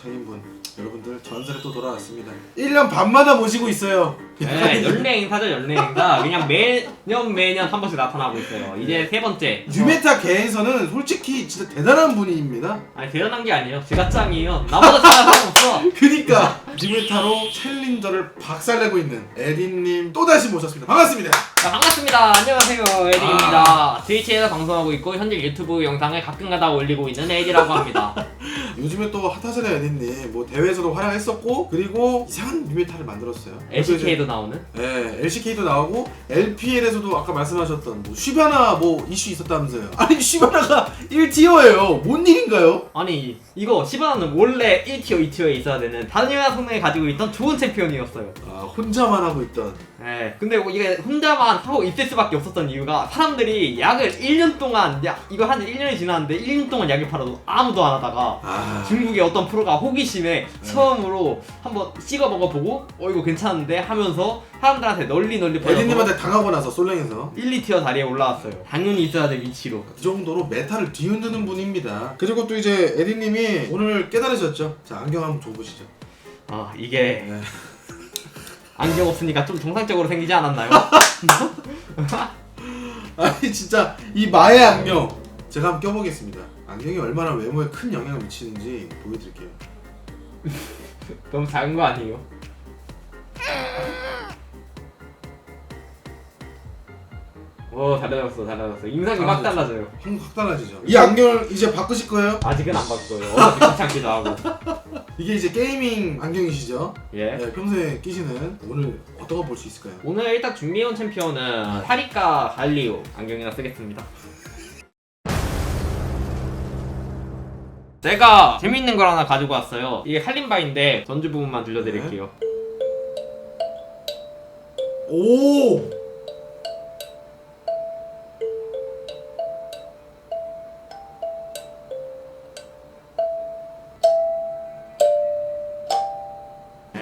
장인분 여러분들 전설에 또 돌아왔습니다 1년 반마다 모시고 있어요 네, 연례 행사죠 연례 행사. 그냥 매년 매년 한 번씩 나타나고 있어요. 이제 세 번째. 뉴메타 개에서는 솔직히 진짜 대단한 분입니다 아니 대단한 게 아니에요. 제가 짱이에요. 나보다 잘하는 뉴메타로 챌린저를 박살내고 있는 에딘님 또다시 모셨습니다 반갑습니다 자, 반갑습니다. 안녕하세요. 에디입니다. 트위치에서 방송하고 있고 현재 유튜브 영상을 가끔가다 올리고 있는 에디라고 합니다. 요즘에 또 핫하잖아요 에딘님 뭐 대회에서도 활약했었고 그리고 이상한 뉴메타를 만들었어요 그래서 이제 LCK도 나오는. 네, LCK도 나오고 LPL에서도 아까 말씀하셨던 뭐 쉬바나 뭐 이슈 있었다면서요. 아니 쉬바나가 1티어예요. 뭔 일인가요? 아니 이거 시바나는 원래 1티어, 2티어에 있어야 되는 단일화 성능 을 가지고 있던 좋은 챔피언이었어요. 아 혼자만 하고 있던. 네, 근데 뭐 이게 혼자만 하고 있을 수밖에 없었던 이유가 사람들이 약을 1년 동안 야 이거 한 1년이 지났는데 1년 동안 약을 팔아도 아무도 안 하다가 아 중국의 어떤 프로가 호기심에 처음으로 한번 찍어 먹어보고 어 이거 괜찮은데 하면서 사람들한테 널리 널리 퍼져서 에딘님한테 당하고 나서 솔랭에서 1, 2티어 다리에 올라왔어요. 당연히 있어야 될 위치로. 그 정도로 메타를 뒤흔드는 분입니다. 그리고 또 이제 에딘님이 오늘 깨달으셨죠? 자 안경 한번 줘보시죠. 아 이게 네. 안경 없으니까 좀 정상적으로 생기지 않았나요? 아니 진짜 이 마의 안경 제가 한번 껴보겠습니다. 안경이 얼마나 외모에 큰 영향을 미치는지 보여드릴게요. 너무 작은 거 아니에요? 오 달라졌어 달라졌어 인상이 아, 막 달라져요 확 달라지죠. 이 안경을 이제 바꾸실 거예요? 아직은 안 바꿔요 어차피 귀찮기도 하고 이게 이제 게이밍 안경이시죠? 예 네, 평소에 끼시는 오늘 어떤 거 볼 수 있을까요? 오늘 일단 준비해온 챔피언은 파리카 갈리오 안경이나 쓰겠습니다 제가 재밌는 걸 하나 가지고 왔어요 이게 할림바인데 전주 부분만 들려드릴게요 오!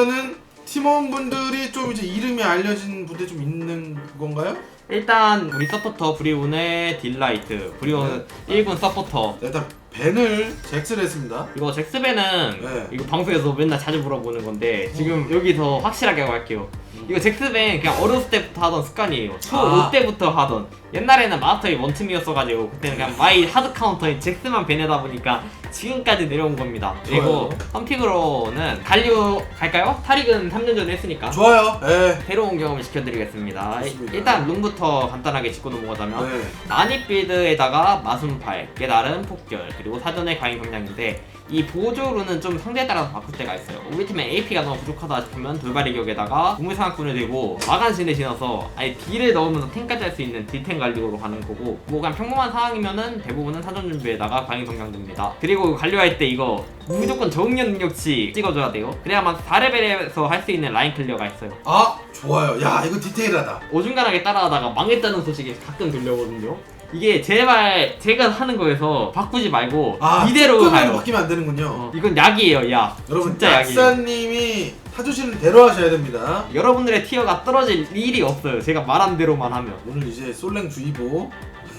일단은 팀원분들이 좀 이제 이름이 알려진 분들 좀 있는 건가요? 일단 우리 서포터 브리온의 딜라이트 브리온 1군 서포터 네, 일단 벤을 잭스를 했습니다. 이거 잭스벤은 네. 이거 방송에서 맨날 자주 물어보는 건데 지금 여기서 확실하게 할게요 이거 잭스벤 그냥 어렸을 때부터 하던 습관이에요 초 아. 5 때부터 하던 옛날에는 마스터이 원틈이었어가지고 그때는 그냥 마이 하드 카운터인 잭스만 벤에다 보니까 지금까지 내려온 겁니다 그리고. 선픽으로는 갈리오 갈까요? 타릭은 3년 전에 했으니까 좋아요. 네. 새로운 경험을 시켜드리겠습니다 좋습니다. 일단 룸부터 간단하게 짚고 넘어가자면 네. 난입 빌드에다가 마순팔, 깨달은 폭결, 그리고 사전의 과잉 성량인데 이 보조로는 좀 상대에 따라서 바꿀 때가 있어요. 우리 팀의 AP가 너무 부족하다 싶으면 돌발의 격에다가 우물상학군을 들고 마간신을 신어서 아예 딜을 넣으면서 탱까지 할 수 있는 딜탱 갈리오로 가는 거고 뭐 그냥 평범한 상황이면은 대부분은 사전 준비에다가 과잉 성량됩니다. 그리고 갈리오할 때 이거 무조건 적응력 능력치 찍어줘야 돼요. 그래야만 4레벨에서 할 수 있는 라인 클리어가 있어요. 아 좋아요. 야 이거 디테일하다. 어중간하게 따라하다가 망했다는 소식이 가끔 들려오거든요. 이게 제발 제가 하는 거에서 바꾸지 말고 아 이대로 조금만 가요. 바뀌면 안 되는군요. 어, 이건 약이에요, 약. 여러분 진짜 약이에요. 약사님이 사주시는 대로 하셔야 됩니다. 여러분들의 티어가 떨어질 일이 없어요. 제가 말한 대로만 하면. 오늘 이제 솔랭 주의보.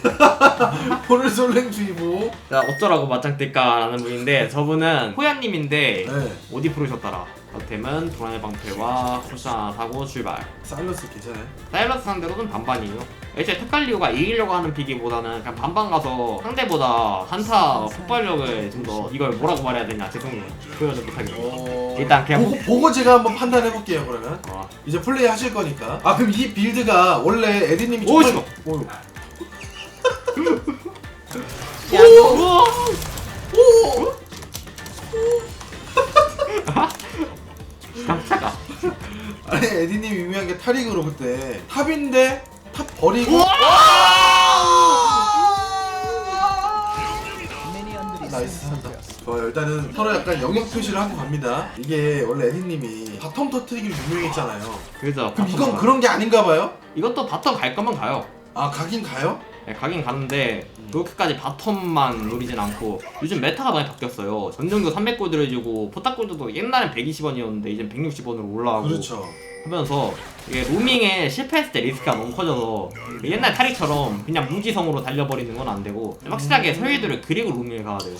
오늘 솔랭 주의보. 자, 어쩌라고 맞짱 뜰까라는 분인데 저분은 호야님인데 네. 어디 부르셨더라? 어템은 도란의 방패와 쿠션 사고 출발. 사일러스 괜찮아요? 사일러스 상대로는 반반이에요. 애초에 탁갈리오가 이기려고 하는 픽이보다는 그냥 반반 가서 상대보다 한타 폭발력을 좀 더 이걸 뭐라고 말해야 되냐 죄송해요 표현을 못하겠네 어... 일단 그냥 보고, 보고 제가 한번 판단해 볼게요 그러면. 어. 이제 플레이 하실 거니까. 아 그럼 이 빌드가 원래 에디님이 오, 정말-. 오. 야, 너... 깜짝아. 아니 에디님이 유명한 게 타릭으로 그때 탑인데 탑 버리고. 나이스 한다. 좋아요. 일단은 서로 약간 영역 표시를 하고 갑니다. 이게 원래 에디님이 바텀 터트리기로 유명했잖아요. 그죠. 그럼 이건 바텀 그런 게 아닌가 봐요? 이것도 바텀 갈 거면 가요. 아 가긴 가요? 네, 가긴 가는데 그렇게까지 바텀만 노리진 않고 요즘 메타가 많이 바뀌었어요 전정도 300골드를 해주고 포탑골드도 옛날엔 120원이었는데 이젠 160원으로 올라가고 그렇죠 하면서 이게 로밍에 실패했을 때 리스크가 너무 커져서 옛날 타릭처럼 그냥 무지성으로 달려버리는 건 안 되고 확실하게 서유들을 그리고 로밍을 가야 돼요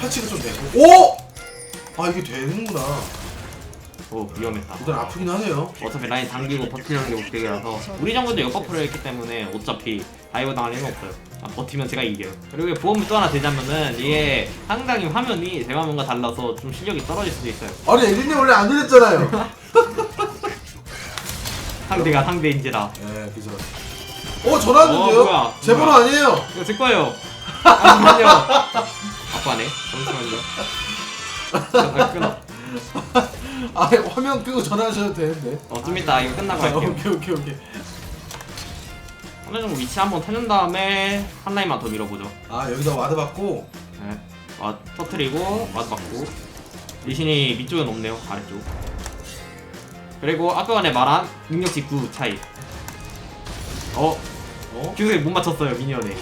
패치도 좀 되고 오! 아 이게 되는구나. 오 위험했다 일단 아프긴 하네요. 어차피 라인 당기고 버티려는 게 목적이라서 우리 정도도 역버프를 했기 때문에 어차피 다이브 당할 일은 없어요 아, 버티면 제가 이겨요 그리고 보험이 또 하나 되자면은 이게 상당히 화면이 제 화면과 달라서 좀 실력이 떨어질 수도 있어요 아니 에린님 원래 안 그랬잖아요. 상대가 상대인지라 네 그죠. 어 전화 왔는데요? 어, 뭐야, 제 번호 뭐야. 아니에요. 이거 제 거예요 잠시만요 아빠네 잠시만요 아, 끊어 아 화면 끄고 전화하셔도 되는데. 어, 좀 이따 이거 끝나고 아, 할게요 오케이 오케이 오케이. 어느 정도 위치 한번 찾는 다음에 한 라인만 더 밀어보죠 아 여기다 와드 받고 네. 와, 터트리고 와드 받고 리신이 밑쪽에 높네요 아래쪽 그리고 아까 전에 말한 능력치 9 차이 어? 어? 규석이 못 맞췄어요 미니언에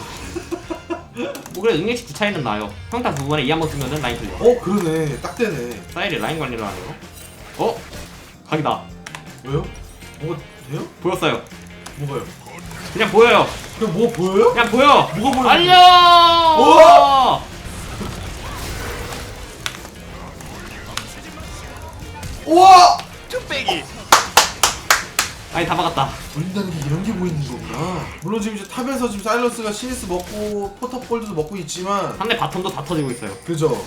뭐 그래 능력치 9 차이는 나요 평타 두 번에 이 한번 쓰면은 라인 클리어 어 그러네 딱 되네. 사이리 라인 관리를 하네요 어? 각이다 왜요? 뭐가 돼요? 보였어요 뭐가요? 그냥 보여요 그냥 뭐 보여요? 그냥 보여 뭐가 보여요? 알려 어? 우와! 아니 다 막았다 보인다는 게 이런 게 보이는 거구나. 물론 지금 이제 탑에서 지금 사일러스가 CS 먹고 포탑 골드도 먹고 있지만 상대 바텀도 다 터지고 있어요 그죠?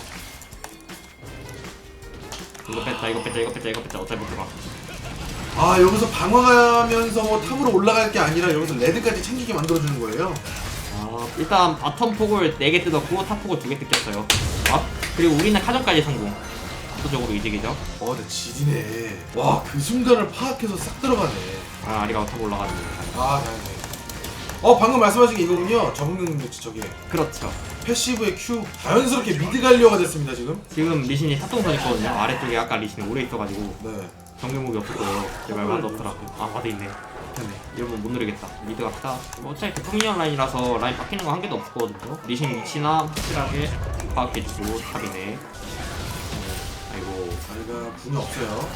이거 뺐다 이거 뺐다 이거 뺐다 이거 뺐다 어차피 못 들어가 아 여기서 방황하면서 뭐 탑으로 올라갈 게 아니라 여기서 레드까지 챙기게 만들어주는 거예요. 아, 일단 바텀 폭을 4개 뜯었고 탑 폭을 2개 뜯겼어요 아, 그리고 우리는 카전까지 성공 압도적으로 이득이죠 어, 근데 지리네. 와, 그 순간을 파악해서 싹 들어가네. 아 아리가 탑 올라가는 거 아, 다행이네. 어, 방금 말씀하신 게 이거군요. 적응능 능력치 저게. 그렇죠 패시브의 Q. 자연스럽게 미드 갈려가 됐습니다, 지금. 지금 리신이 탑동선 있거든요 아래쪽에 아까 리신이 오래 있어가지고 네. 정규목이 없었고요 제발 와드 없더라 아 와드 있네. 됐네. 이러면 못 누르겠다. 미드 갑시다. 뭐 어차피 대통령 라인이라서 라인 바뀌는 거 한 개도 없었거든요. 리신 위치나 확실하게 파악해주고 탑이네. 어, 아이고. 자리가 분이 없어요.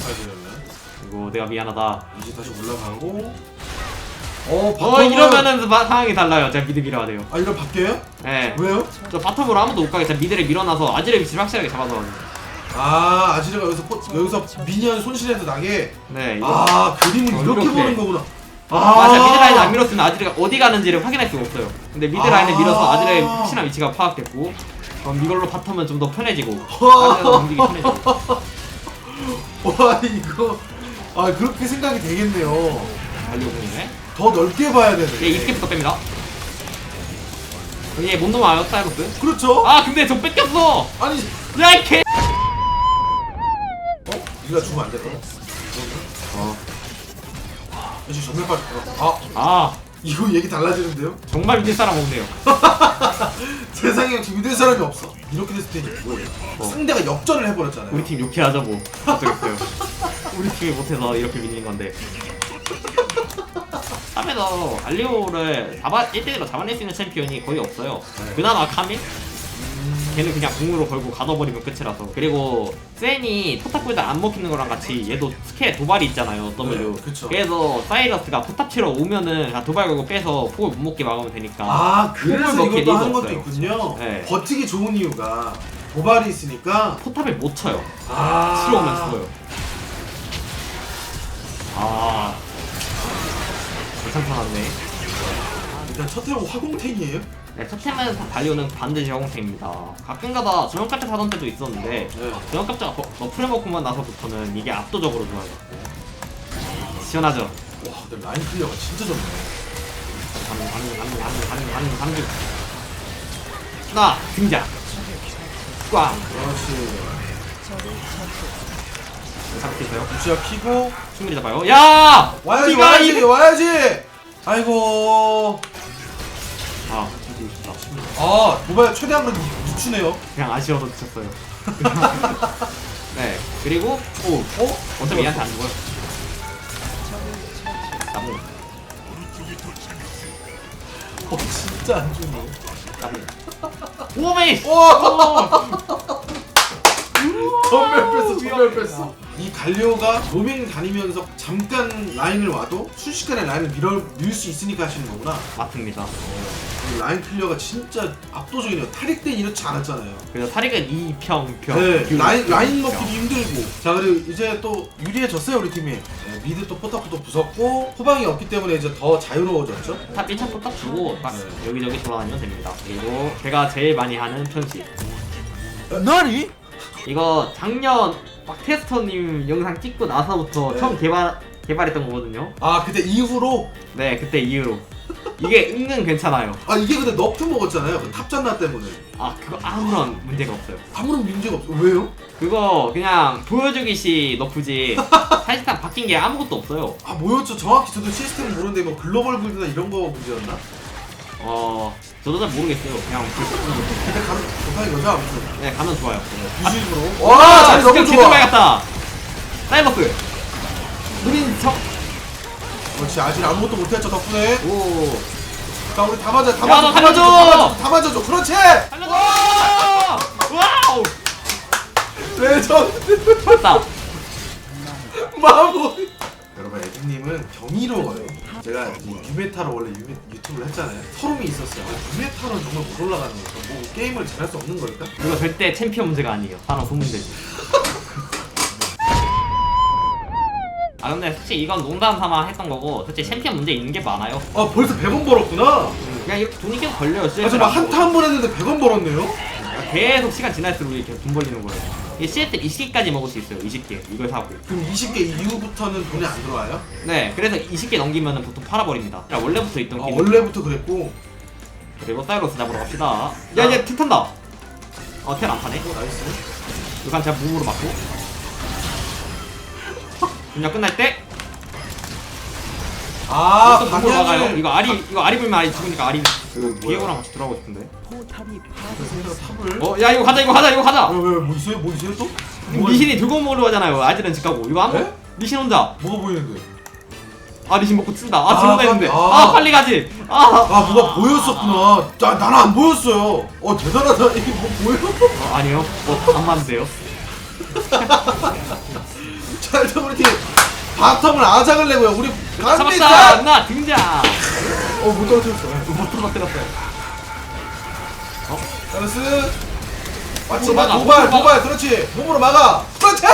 사이드려면 이거 내가 미안하다. 이제 다시 올라가고. 어, 어 바텀은- 이러면은 마- 상황이 달라요. 제가 미드 밀어야 돼요. 아, 이러 바뀌어요? 예. 왜요? 저 바텀으로 아무도 못 가게 제가 미드를 밀어놔서 아지르 위치를 확실하게 잡아서 아, 아지르가 여기서 포, 여기서 미니언 손실해도 나게. 네 이거 아, 그림을 어, 이렇게 이렇게. 보는 거구나. 맞아 미드 라인 안 밀었으면 아지르가 어디 가는지를 확인할 수가 없어요 근데 미드 아. 라인을 밀어서 아지르의 확실한 위치가 파악됐고 그럼 이걸로 바텀은 좀 더 편해지고. 아지르가 편해지고 와, 이거. 아, 그렇게 생각이 되겠네요. 달려오네 더 넓게 봐야 되네. 얘 이스케부터 뺍니다 얘 뭔놈 아요 스타일로스 그렇죠? 아 근데 저 뺏겼어 아니, 야 이 개 어? 네가 주면 안 될까? 어. 역시 정말 빠졌다. 아, 아 이거 얘기 달라지는데요? 정말 믿을 사람 없네요 세상에 지금 믿을 사람이 없어. 이렇게 됐을 때니 뭐예요? 뭐. 상대가 역전을 해버렸잖아요. 우리 팀 욕해하자 뭐 어쩌겠어요 우리 팀이 못해서 이렇게 밀린 건데 탑에서 알리오를 잡아 1대1로 잡아낼 수 있는 챔피언이 거의 없어요 네. 그나마 카밀? 걔는 그냥 궁으로 걸고 가둬버리면 끝이라서 그리고 센이 포탑 골드 안 먹히는 거랑 같이 얘도 스케 도발이 있잖아요 W 네, 그쵸. 그래서 사이러스가 포탑 치러 오면은 그냥 도발 걸고 빼서 폭을 못 먹게 막으면 되니까 아, 그래서 먹힐 이것도 하는 것도 없어요. 있군요. 네. 버티기 좋은 이유가 도발이 있으니까. 포탑을 못 쳐요 아, 치러 오면 죽어요 아 괜찮다네 일단 첫 회는 화공탱이에요? 네, 첫 템은 달리오는 반드시 허공템입니다 가끔가다 주먹갑자 사던 때도 있었는데 네. 주먹갑자가 너프레 먹고만 나서부터는 이게 압도적으로 좋아요 시원하죠? 와, 근데 라인 클리어가 진짜 좋네. 가는 가는 가는 가는 가는 가는 가는 중 하나 등장 꽝 그렇지. 있어요? 루시아 키고 충분히 잡아요 야! 와야지 와야지 이- 와야지. 아이고. 아 아 도발 최대한 건 유추네요. 그냥 아쉬워서 미쳤어요. 네 그리고 오 어? 어차피 얘한테 안 죽어요. 나무. 어 진짜 안 좋네. 나무. 오메이 와 전멸 뺐어 전멸 뺐어. 이 갈리오가 로밍 다니면서 잠깐 라인을 와도 순식간에 라인을 밀어 밀 수 있으니까 하시는 거구나. 맞습니다. 이 라인 클리어가 진짜 압도적이네요. 타릭 때는 이렇지 않았잖아요. 그래서 타릭은 2평 평. 네, 라인, 라인 먹기도 힘들고. 자, 그리고 이제 또 유리해졌어요, 우리 팀이. 네, 미드 또 포탑도 부쉈고, 후방이 없기 때문에 이제 더 자유로워졌죠. 탑 1차부터 딱 주고 딱 네. 여기저기 돌아다니면 됩니다. 그리고 제가 제일 많이 하는 편식. 나니? 이거 작년 막 테스터님 영상 찍고 나서부터 네. 처음 개발 개발했던 거거든요. 아, 그때 이후로? 네, 그때 이후로 이게 은근 괜찮아요. 아, 이게 근데 너프 먹었잖아요. 그 탑잔나 때문에. 아 그거 아무런 문제가 없어요. 아무런 문제가 없어. 왜요? 그거 그냥 보여주기시 너프지 사실상 바뀐 게 아무것도 없어요. 아, 뭐였죠? 정확히 저도 시스템 모르는데 뭐 글로벌 빌드나 이런 거 문제였나? 어 저도 잘 모르겠어요. 그냥 그- 근데 가는 조상이 여자 아무튼. 네 가면 좋아요. 유심으로. 와, 자리 너무 진짜 좋아. 갔다. 사이버스. 우린 적. 그렇지, 아직 아무것도 못했죠, 덕분에. 오. 자, 우리 다 맞아, 다 야, 맞아, 너 다 맞아, 살려줘! 다 맞아, 다 맞아줘. 그렇지! 살려줘! 와우. 레전드. 맞다. 마법. 여러분 에드님은 경이로워요. 제가 이 유메타로 원래 유메, 유튜브를 했잖아요. 서름이 있었어요. 아, 유메타로는 정말 못 올라가는 걸까? 뭐 게임을 잘할 수 없는 걸까? 이거 절대 챔피언 문제가 아니에요. 사람 손 문제지. 아 근데 솔직히 이건 농담 삼아 했던 거고 솔직히 챔피언 문제 있는 게 많아요. 아 벌써 100원 벌었구나. 그냥 이렇게 돈이 계속 걸려요. 아 정말 한타 한 번 했는데 100원 벌었네요. 계속 시간 지날수록 이렇게 돈 벌리는 거예요. 이 CS 20개까지 먹을 수 있어요. 20개 이걸 사고. 그럼 20개 이후부터는 돈이 안 들어와요? 네, 그래서 20개 넘기면 보통 팔아버립니다. 야, 원래부터 있던 아, 기능. 원래부터 그랬고. 그리고 사이로스 잡으러 갑시다. 야, 이제 텔 탄다. 어, 텔안 타네. 어, 나이스. 이건 제가 무음으로 맞고. 그냥 끝날 때. 아 막아요. 방향을 이거 아리, 이거 아리 불면 아리 죽으니까 아리. 그? 비에고랑 같이 들어가고 싶은데. 그래서 탑을. 어, 야, 이거 가자, 이거 가자, 이거 가자. 왜왜뭐 있어요? 뭐 있어요 또? 리신이 들고 먹으러 가잖아요. 아이들은 집 가고. 이거 안 네? 먹? 리신 혼자. 뭐가 보이는데? 아, 리신 먹고 쓴다. 아, 아, 지금 했는데. 아. 아, 빨리 가지. 아, 아 뭐가 보였었구나. 나 나는 안 보였어요. 어 대단하다. 이게 뭐 보여? 어, 아니요. 뭐안 맞는데요. 자 일단 우리 팀 바텀을 아작을 내고요. 우리 잡았다. 갑니다. 나 등장. 어 못 떨어뜨렸어. 못 들어갔어요. 나르스. 맞지 몸으로 막아, 마 도발 몸으로 도발 그렇지 몸으로 막아. 그렇지.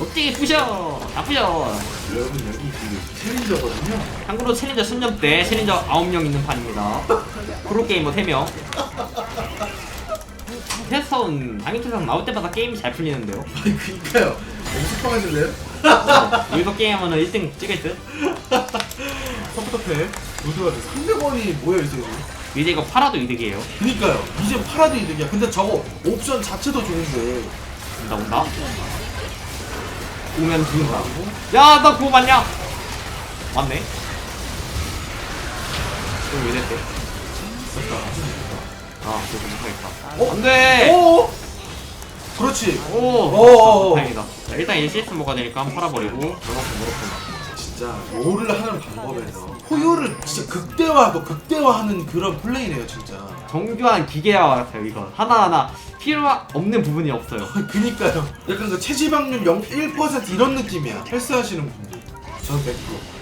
어찌 부셔. 다 부셔. 여러분 여기 그 챌린저거든요. 참고로 챌린저 10년 때 챌린저 9명 있는 판입니다. 프로게이머 3명. 테스터는 당일 테스터 나올 때마다 게임이 잘 풀리는데요. 아니 그니까요. 연습방하실래요? 어, 여기서 게임하면 1등 찍을 듯. 서포터패 로드가 300원이 뭐예요 이제? 이제 이거 팔아도 이득이에요. 그니까요. 이제 팔아도 이득이야. 근데 저거 옵션 자체도 좋은데. 온다 온다. 오면 죽는다. 야, 나 그거 맞냐? 맞네. 이거 왜 됐대? 아, 그거 못하겠다. 어? 안 돼! 오. 그렇지. 오! 오. 다행이다. 자, 일단 이제 CS 먹어야 되니까 한번 팔아버리고, 이만큼 먹었구나. 진짜 롤을 하는 방법에서 호요를 진짜 극대화하고 극대화하는 그런 플레이네요 진짜. 정교한 기계화 같아요, 이거. 하나하나 필요 없는 부분이 없어요. 그니까요. 약간 그 체지방률 0, 1% 이런 느낌이야. 헬스하시는 분들. 저는 100%.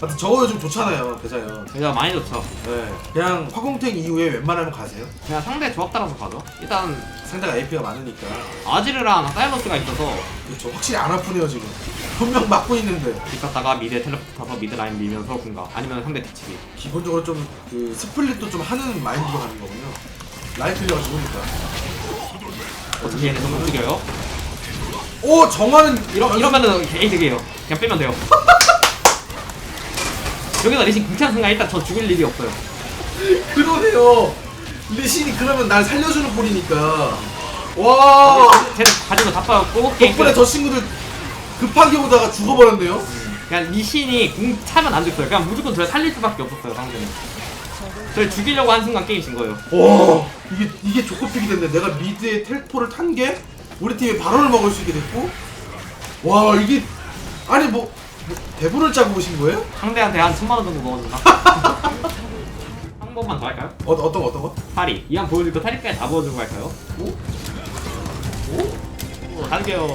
하여튼 저거 요즘 좋잖아요, 대자연. 그냥 많이 좋죠. 네. 그냥 화공탱 이후에 웬만하면 가세요. 그냥 상대 조합 따라서 가죠. 일단, 상대가 AP가 많으니까. 아지르랑 사이러스가 있어서, 그렇죠. 확실히 안 아프네요, 지금. 분명 맞고 있는데. 뒷갔다가 미드에 텔레포트 타서 미드 라인 밀면서 군가. 아니면 상대 뒤치기. 기본적으로 좀 그 스플릿도 좀 하는 마인드로 가는 거군요. 라인 클리어가 좋으니까. 어차피 얘네 너무 움직여요. 오 정화는 이러, 이러면은 개이득이에요. 그냥 빼면 돼요. 여기서 리신 순간 일단 저 죽일 일이 없어요. 그러네요. 리신이 그러면 날 살려주는 꼴이니까. 와 쟤는 가진 거다 빠졌고 게임 덕분에 끝. 저 친구들 급하게 오다가 죽어버렸네요. 그냥 리신이 궁 차면 안 죽어요. 그냥 무조건 저를 살릴 수밖에 없었어요 상대는. 저를 죽이려고 한 순간 게임 진 거예요. 와 이게 이게 조커픽이 됐네. 내가 미드에 텔포를 탄 게 우리 팀이 발언을 먹을 수 있게 됐고. 와 이게 아니 뭐, 뭐 대본을 짜고 오신 거예요? 상대한테 한 천만 원 정도 넣었나? 번만 더 할까요? 어, 어떤 거 어떤 거? 파리 이왕 보여줄 거 타리까지 다 보여주고 갈까요? 오? 오? 갈게요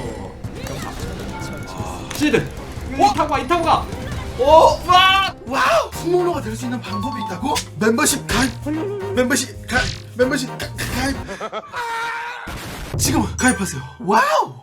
시드 이 타고 가 이 타고 가 오! 와! 와우! 스모너가 될 수 있는 방법이 있다고? 멤버십 가입! 멤버십 가입! 멤버십 가, 가입! 지금 가입하세요. 와우!